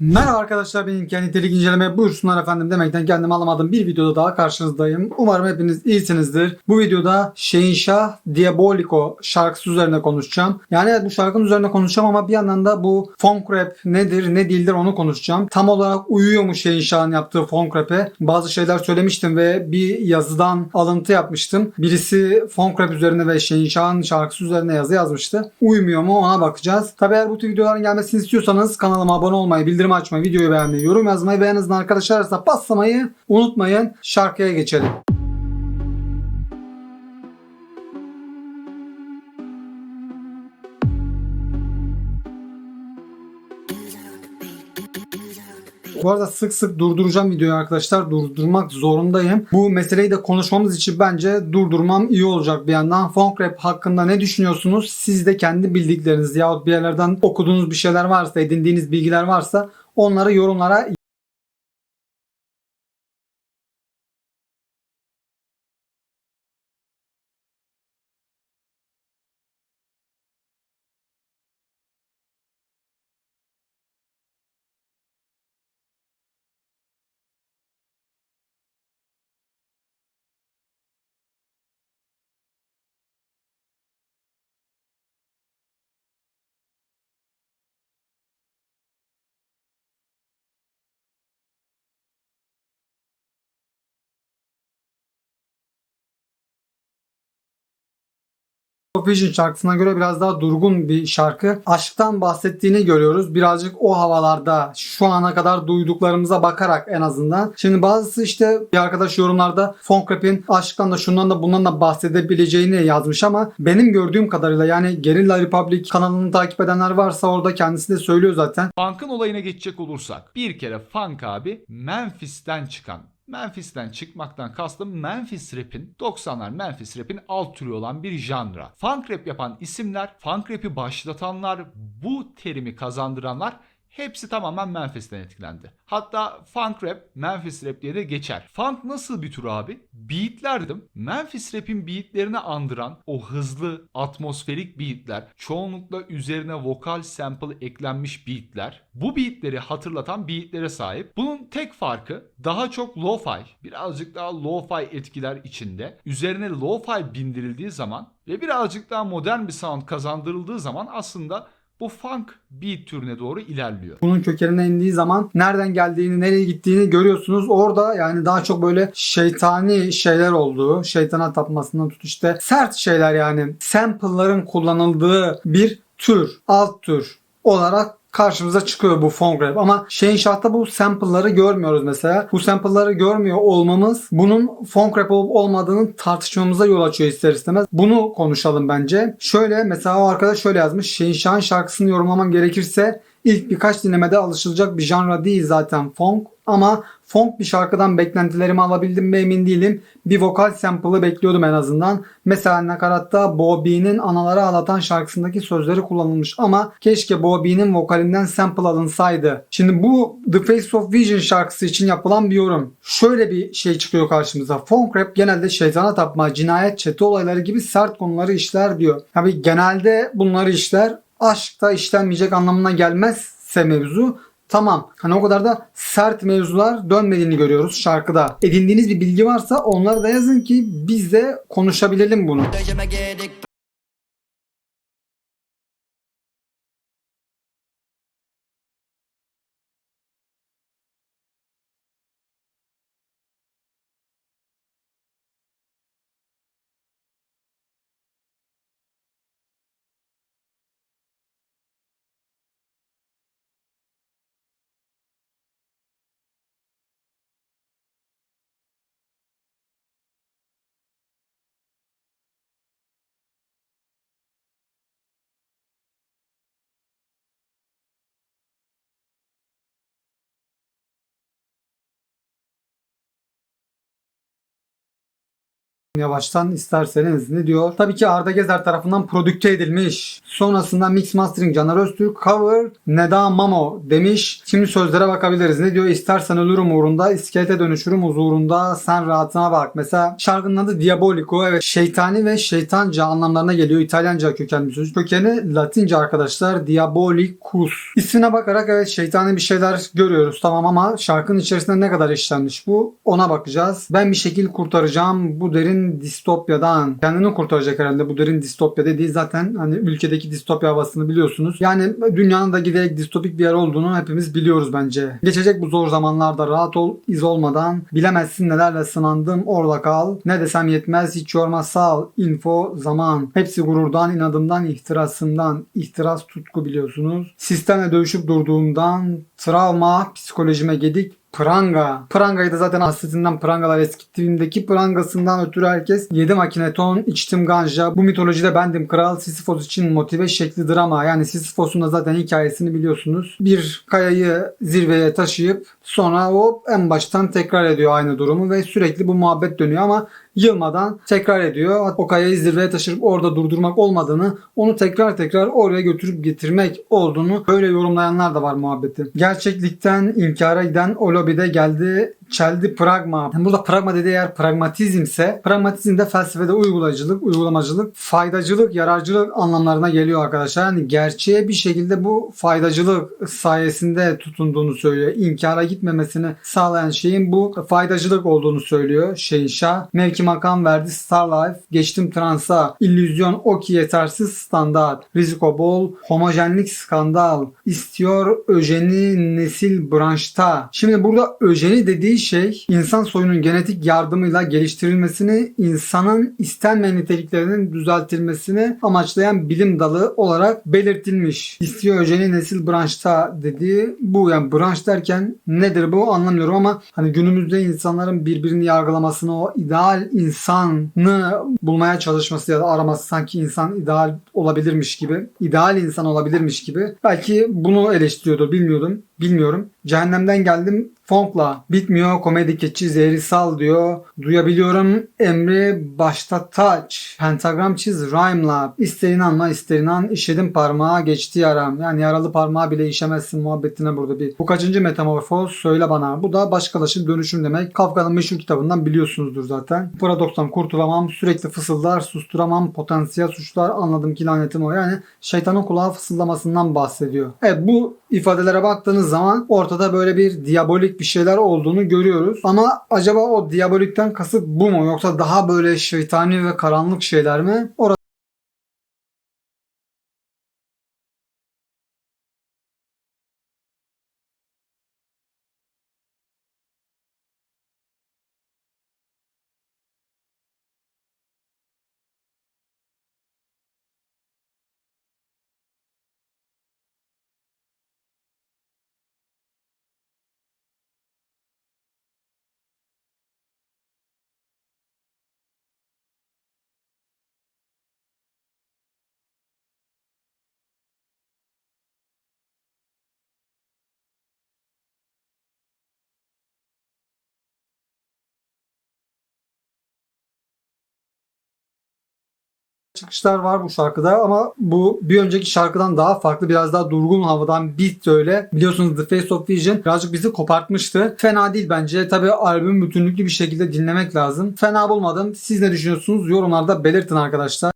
Merhaba arkadaşlar benim kendi nitelik inceleme buyursunlar efendim demekten kendimi alamadım bir videoda daha karşınızdayım. Umarım hepiniz iyisinizdir. Bu videoda Şehinşah Diabolico şarkısı üzerine konuşacağım. Yani evet bu şarkının üzerine konuşacağım ama bir yandan da bu funk rap nedir ne değildir onu konuşacağım. Tam olarak uyuyor mu Şehinşah'ın yaptığı funk rap'e? Bazı şeyler söylemiştim ve bir yazıdan alıntı yapmıştım. Birisi funk rap üzerine ve Şehinşah'ın şarkısı üzerine yazı yazmıştı. Uymuyor mu ona bakacağız. Tabi eğer bu tür videoların gelmesini istiyorsanız kanalıma abone olmayı, bildirim açmayı, videoyu beğenmeyi, yorum yazmayı ve en azından arkadaşlar arasında paslamayı unutmayın. Şarkıya geçelim. Bu arada sık sık durduracağım videoyu arkadaşlar. Durdurmak zorundayım. Bu meseleyi de konuşmamız için bence durdurmam iyi olacak bir yandan. Funk rap hakkında ne düşünüyorsunuz? Siz de kendi bildikleriniz yahut bir yerlerden okuduğunuz bir şeyler varsa, edindiğiniz bilgiler varsa onları yorumlara Vision şarkısına göre biraz daha durgun bir şarkı. Aşktan bahsettiğini görüyoruz. Birazcık o havalarda şu ana kadar duyduklarımıza bakarak en azından. Şimdi bazısı işte bir arkadaş yorumlarda funk rap'in aşktan da şundan da bundan da bahsedebileceğini yazmış ama benim gördüğüm kadarıyla yani Gerilla Republic kanalını takip edenler varsa orada kendisi de söylüyor zaten. Funk'ın olayına geçecek olursak bir kere Funk abi Memphis'ten çıkan Memphis'ten çıkmaktan kastım Memphis Rap'in 90'lar Memphis Rap'in alt türü olan bir janra. Funk Rap yapan isimler, Funk Rap'i başlatanlar, bu terimi kazandıranlar hepsi tamamen Memphis'ten etkilendi. Hatta Funk Rap, Memphis Rap diye de geçer. Funk nasıl bir tür abi? Beatlerdim. Memphis Rap'in beatlerini andıran o hızlı, atmosferik beatler, çoğunlukla üzerine vokal sample eklenmiş beatler. Bu beatleri hatırlatan beatlere sahip. Bunun tek farkı daha çok lo-fi, birazcık daha lo-fi etkiler içinde. Üzerine lo-fi bindirildiği zaman ve birazcık daha modern bir sound kazandırıldığı zaman aslında bu funk beat türüne doğru ilerliyor. Bunun kökenine indiği zaman nereden geldiğini, nereye gittiğini görüyorsunuz. Orada yani daha çok böyle şeytani şeyler olduğu, şeytana tapmasından tut işte sert şeyler yani sample'ların kullanıldığı bir tür, alt tür olarak karşımıza çıkıyor bu funk rap. Ama Şehinşah'ta bu sample'ları görmüyoruz mesela. Bu sample'ları görmüyor olmamız bunun funk rap olup olmadığını tartışmamıza yol açıyor ister istemez. Bunu konuşalım bence. Şöyle mesela o arkadaş şöyle yazmış. Şehinşah'ın şarkısını yorumlamam gerekirse ilk birkaç dinlemede alışılacak bir janra değil zaten funk. Ama funk bir şarkıdan beklentilerimi alabildim mi emin değilim. Bir vokal sample'ı bekliyordum en azından. Mesela nakaratta Bobby'nin anaları ağlatan şarkısındaki sözleri kullanılmış ama keşke Bobby'nin vokalinden sample alınsaydı. Şimdi bu The Face of Vision şarkısı için yapılan bir yorum. Şöyle bir şey çıkıyor karşımıza. Funk rap genelde şeytana tapma, cinayet, çete olayları gibi sert konuları işler diyor. Tabi genelde bunları işler. Aşkta işlenmeyecek anlamına gelmezse mevzu Tamam. Hani o kadar da sert mevzular dönmediğini görüyoruz şarkıda. Edindiğiniz bir bilgi varsa onları da yazın ki biz de konuşabilelim bunu. Yavaştan isterseniz ne diyor? Tabii ki Arda Gezer tarafından prodükte edilmiş. Sonrasında Mix Mastering Caner Öztürk cover Neda Mamo demiş. Şimdi sözlere bakabiliriz. Ne diyor? İstersen ölürüm uğrunda, iskelete dönüşürüm huzurunda, sen rahatına bak. Mesela şarkının adı Diabolico. Evet şeytani ve şeytanca anlamlarına geliyor. İtalyanca kökenli bir söz. Kökeni Latince arkadaşlar. Diabolicus. İsmine bakarak evet şeytani bir şeyler görüyoruz tamam ama şarkının içerisinde ne kadar işlenmiş bu ona bakacağız. Ben bir şekil kurtaracağım bu derin distopyadan. Kendini kurtaracak herhalde bu derin distopya dediği zaten hani ülkedeki distopya havasını biliyorsunuz. Yani dünyanın da giderek distopik bir yer olduğunu hepimiz biliyoruz bence. Geçecek bu zor zamanlarda rahat ol iz olmadan bilemezsin nelerle sınandım orada kal. Ne desem yetmez hiç yorma sağ ol. info zaman. Hepsi gururdan inadımdan ihtirasımdan. İhtiras tutku biliyorsunuz. Sistemle dövüşüp durduğumdan travma psikolojime gedik Pranga. Pranga'yı da zaten hasretinden prangalar eskittiğimdeki prangasından ötürü herkes 7 makineton içtim ganja. Bu mitolojide bendim kral Sisyphos için motive şekli drama. Yani Sisyphos'un da zaten hikayesini biliyorsunuz. Bir kayayı zirveye taşıyıp sonra o en baştan tekrar ediyor aynı durumu ve sürekli bu muhabbet dönüyor ama yılmadan tekrar ediyor. O kayayı zirveye taşırıp orada durdurmak olmadığını, onu tekrar tekrar oraya götürüp getirmek olduğunu böyle yorumlayanlar da var muhabbeti. Gerçeklikten inkara giden o lobide geldi çeldi pragma. Yani burada pragma dediği eğer pragmatizmse pragmatizm de felsefede uygulayıcılık, uygulamacılık, faydacılık, yararcılık anlamlarına geliyor arkadaşlar. Yani gerçeğe bir şekilde bu faydacılık sayesinde tutunduğunu söylüyor. İnkara gitmemesini sağlayan şeyin bu faydacılık olduğunu söylüyor şeyin şah. Mevki makam verdi Star Life. Geçtim transa. İllüzyon o ki yetersiz standart. Riziko bol. Homojenlik skandal. İstiyor öjeni nesil branşta. Şimdi burada öjeni dediği şey insan soyunun genetik yardımıyla geliştirilmesini, insanın istenmeyen niteliklerinin düzeltilmesini amaçlayan bilim dalı olarak belirtilmiş. İstiyor öjeni nesil branşta dediği bu. Yani branş derken nedir bu anlamıyorum ama hani günümüzde insanların birbirini yargılamasını o ideal insanı bulmaya çalışması ya da araması sanki insan ideal olabilirmiş gibi, ideal insan olabilirmiş gibi. Belki bunu eleştiriyordur bilmiyordum. Bilmiyorum. Cehennemden geldim Fonk'la. Bitmiyor komedi keçi zehri sal diyor. Duyabiliyorum emri başta taç. Pentagram çiz rhyme'la. İster inanma ister inan işedim parmağa geçti yaram. Yani yaralı parmağı bile işemezsin muhabbetine burada bir. Bu kaçıncı metamorfoz söyle bana. Bu da başkalaşım dönüşüm demek. Kafka'nın meşhur kitabından biliyorsunuzdur zaten. Paradokstan kurtulamam. Sürekli fısıldar susturamam. Potansiyel suçlar anladım ki lanetim o. Yani şeytanın kulağı fısıldamasından bahsediyor. Evet bu ifadelere baktığınız zaman ortada böyle bir diabolik bir şeyler olduğunu görüyoruz. Ama acaba o diabolikten kasıt bu mu yoksa daha böyle şeytani ve karanlık şeyler mi? Orası çıkışlar var bu şarkıda ama bu bir önceki şarkıdan daha farklı biraz daha durgun havadan beat öyle. Biliyorsunuz The Face of Vision birazcık bizi kopartmıştı. Fena değil bence. Tabi albüm bütünlüklü bir şekilde dinlemek lazım. Fena bulmadım. Siz ne düşünüyorsunuz? Yorumlarda belirtin arkadaşlar.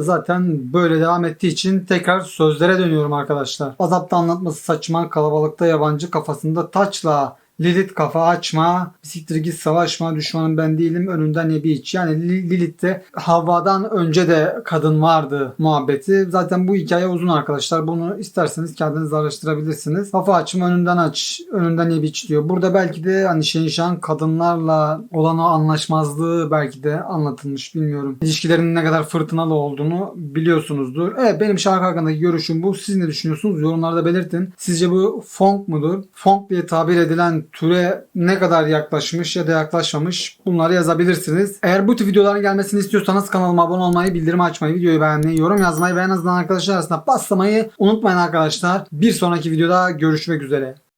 Zaten böyle devam ettiği için tekrar sözlere dönüyorum arkadaşlar. Azapta anlatması saçma, kalabalıkta yabancı kafasında taçla Lilith kafa açma, siktir git savaşma, düşmanım ben değilim, önünden ne bir iç. Yani Li- Lilith'te Havva'dan önce de kadın vardı muhabbeti. Zaten bu hikaye uzun arkadaşlar. Bunu isterseniz kendiniz araştırabilirsiniz. Kafa açma önünden aç, önünden ne bir iç diyor. Burada belki de hani Şenşan kadınlarla olan o anlaşmazlığı belki de anlatılmış bilmiyorum. İlişkilerinin ne kadar fırtınalı olduğunu biliyorsunuzdur. Evet benim şarkı hakkındaki görüşüm bu. Siz ne düşünüyorsunuz? Yorumlarda belirtin. Sizce bu funk mudur? Funk diye tabir edilen türe ne kadar yaklaşmış ya da yaklaşmamış? Bunları yazabilirsiniz. Eğer bu tür videoların gelmesini istiyorsanız kanalıma abone olmayı, bildirim açmayı, videoyu beğenmeyi, yorum yazmayı ve en azından arkadaşlar arasında paslamayı unutmayın arkadaşlar. Bir sonraki videoda görüşmek üzere.